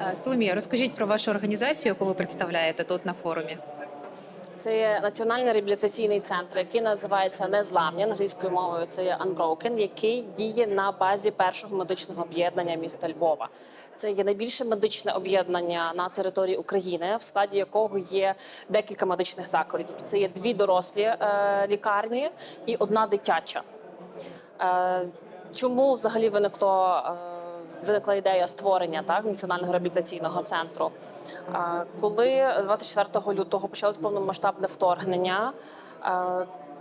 Е, Соломія, розкажіть про вашу організацію, яку ви представляєте тут на форумі. Це є національний реабілітаційний центр, який називається Незламні англійською мовою. Це є Unbroken, який діє на базі першого медичного об'єднання міста Львова. Це є найбільше медичне об'єднання на території України, в складі якого є декілька медичних закладів. Тобто це є дві дорослі е, лікарні і одна дитяча. Е, чому взагалі виникло? Е, Виникла ідея створення так національного реабілітаційного центру. Коли 24 лютого почалось повномасштабне вторгнення,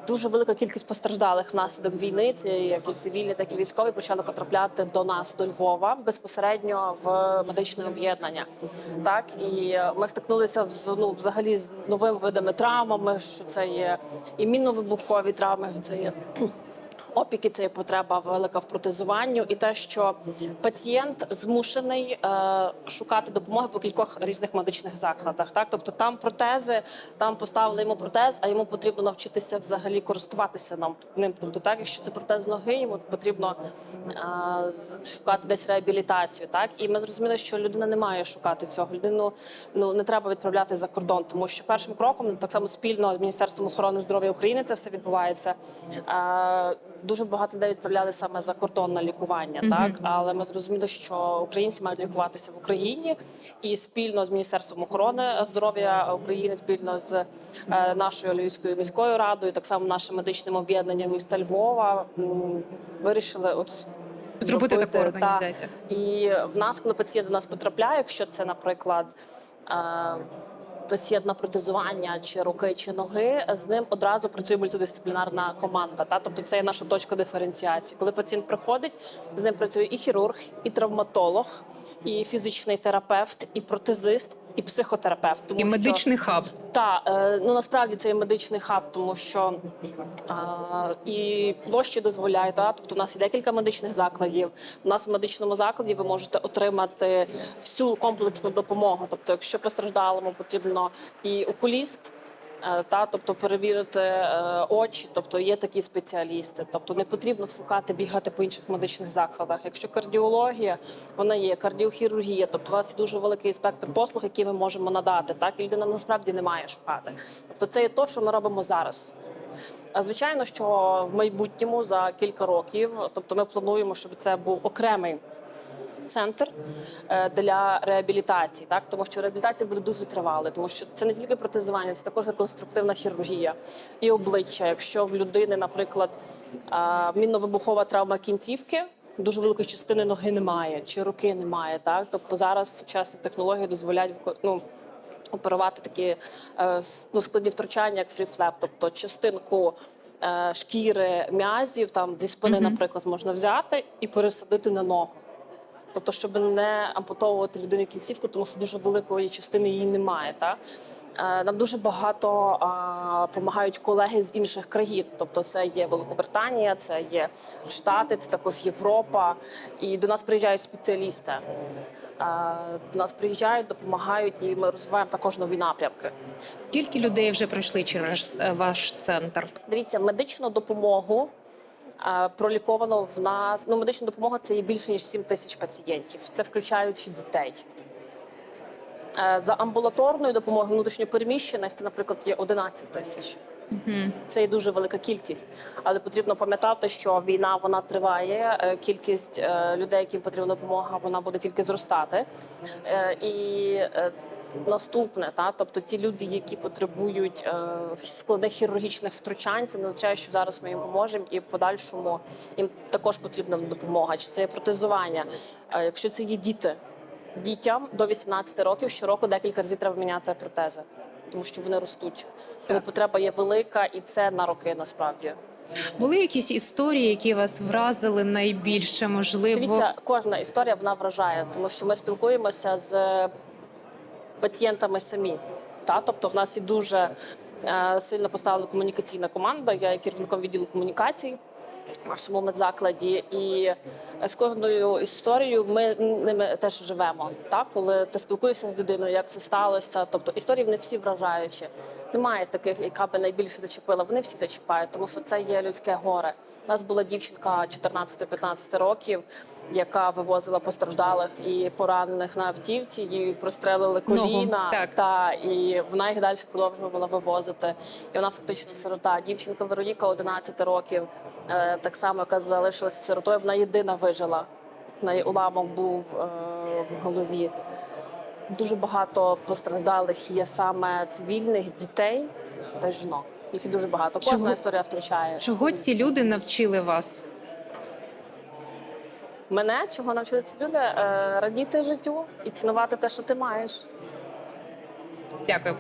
дуже велика кількість постраждалих внаслідок війни, це як і цивільні, так і військові, почали потрапляти до нас до Львова безпосередньо в медичне об'єднання. Так і ми стикнулися з ну, взагалі з новими видами травмами. Що це є і мінно-вибухові травми, це є опіки, це є потреба велика в протезуванню, і те, що пацієнт змушений е, шукати допомоги по кількох різних медичних закладах. Так, тобто там протези, там поставили йому протез, а йому потрібно навчитися взагалі користуватися нам ним. Тобто, так, якщо це протез ноги, йому потрібно е, шукати десь реабілітацію. Так, і ми зрозуміли, що людина не має шукати цього. Людину ну не треба відправляти за кордон, тому що першим кроком так само спільно з міністерством охорони здоров'я України це все відбувається. Е, дуже багато людей відправляли саме за кордон на лікування, так але ми зрозуміли, що українці мають лікуватися в Україні, і спільно з міністерством охорони здоров'я України, спільно з е, нашою Львівською міською радою, так само нашим медичним об'єднанням міста Львова вирішили от. Зробити таку та. І в нас, коли пацієнт до нас потрапляє, якщо це, наприклад, пацієнт на протезування чи руки, чи ноги, з ним одразу працює мультидисциплінарна команда. Та? Тобто це є наша точка диференціації. Коли пацієнт приходить, з ним працює і хірург, і травматолог, і фізичний терапевт, і протезист, і психотерапевт. Тому І що- медичний хаб. та е, ну насправді це і медичний хаб, тому що е, і площі дозволяють. Та? Тобто, у нас є декілька медичних закладів. У нас в медичному закладі ви можете отримати всю комплексну допомогу. Тобто, якщо постраждалому потрібно і окуліст. Е, Та, тобто перевірити е, очі, тобто є такі спеціалісти. Тобто не потрібно шукати, бігати по інших медичних закладах. Якщо кардіологія, вона є, кардіохірургія, тобто у вас є дуже великий спектр послуг, які ми можемо надати. Так, і людина насправді не має шукати. Тобто, це є те, що ми робимо зараз. Звичайно, що в майбутньому за кілька років, тобто ми плануємо, щоб це був окремий центр е, для реабілітації, так тому що реабілітація буде дуже тривала, тому що це не тільки протезування, це також реконструктивна хірургія і обличчя. Якщо в людини, наприклад, е, мінно-вибухова травма кінцівки. Дуже великої частини ноги немає чи руки немає. Так, тобто зараз сучасні технології дозволяють ну, оперувати такі е, ну, складні втручання, як фріфлеп, тобто частинку шкіри м'язів, там зі спини, наприклад, можна взяти і пересадити на ногу. Тобто, щоб не ампутовувати людині кінцівку, тому що дуже великої частини її немає. Та? Е, Нам дуже багато допомагають колеги з інших країн. Тобто, це є Великобританія, це є Штати, це також Європа. І до нас приїжджають спеціалісти. Е, До нас приїжджають, допомагають, і ми розвиваємо також нові напрямки. Скільки людей вже пройшли через е, ваш центр? Дивіться, медичну допомогу проліковано в нас. Ну, медична допомога це є більше ніж 7 тисяч пацієнтів. Це включаючи дітей. Е, За амбулаторною допомогою внутрішньопереміщених це, наприклад, є 11 тисяч. Це є дуже велика кількість, але потрібно пам'ятати, що війна вона триває. е, Кількість е, людей, яким потрібна допомога, вона буде тільки зростати. Е, І е, наступне, та тобто ті люди, які потребують е, складних хірургічних втручань, це не означає, що зараз ми їм поможемо, і в подальшому їм також потрібна допомога. Чи це є протезування? Е, Якщо це є діти, дітям до 18 років щороку декілька разів треба міняти протези, тому що вони ростуть. Тому потреба є велика, і це на роки насправді. Були якісь історії, які вас вразили найбільше? Можливо, Дивіться, кожна історія вона вражає, тому що ми спілкуємося з пацієнтами самі. Та? Тобто, в нас і дуже е, сильно поставлена комунікаційна команда. Я є керівником відділу комунікацій в нашому медзакладі. І з кожною історією ми ними теж живемо. Так? Коли ти спілкуєшся з людиною, як це сталося. Тобто історії не всі вражаючі. Немає таких, яка би найбільше зачепила. Вони всі зачіпають, тому що це є людське горе. У нас була дівчинка 14-15 років, яка вивозила постраждалих і поранених на автівці. Їй прострелили коліна, так. та і вона їх далі продовжувала вивозити. І вона фактично сирота. Дівчинка Вероніка 11 років, е, так само, яка залишилася сиротою. Вона єдина вижила. В неї уламок був е, в голові. Дуже багато постраждалих є саме цивільних дітей та жінок. Їх дуже багато. Кожна Чого- історія втрачає. Чого ці люди навчили вас? Мене чого навчили ці люди? Е, радіти життю і цінувати те, що ти маєш. Дякуємо.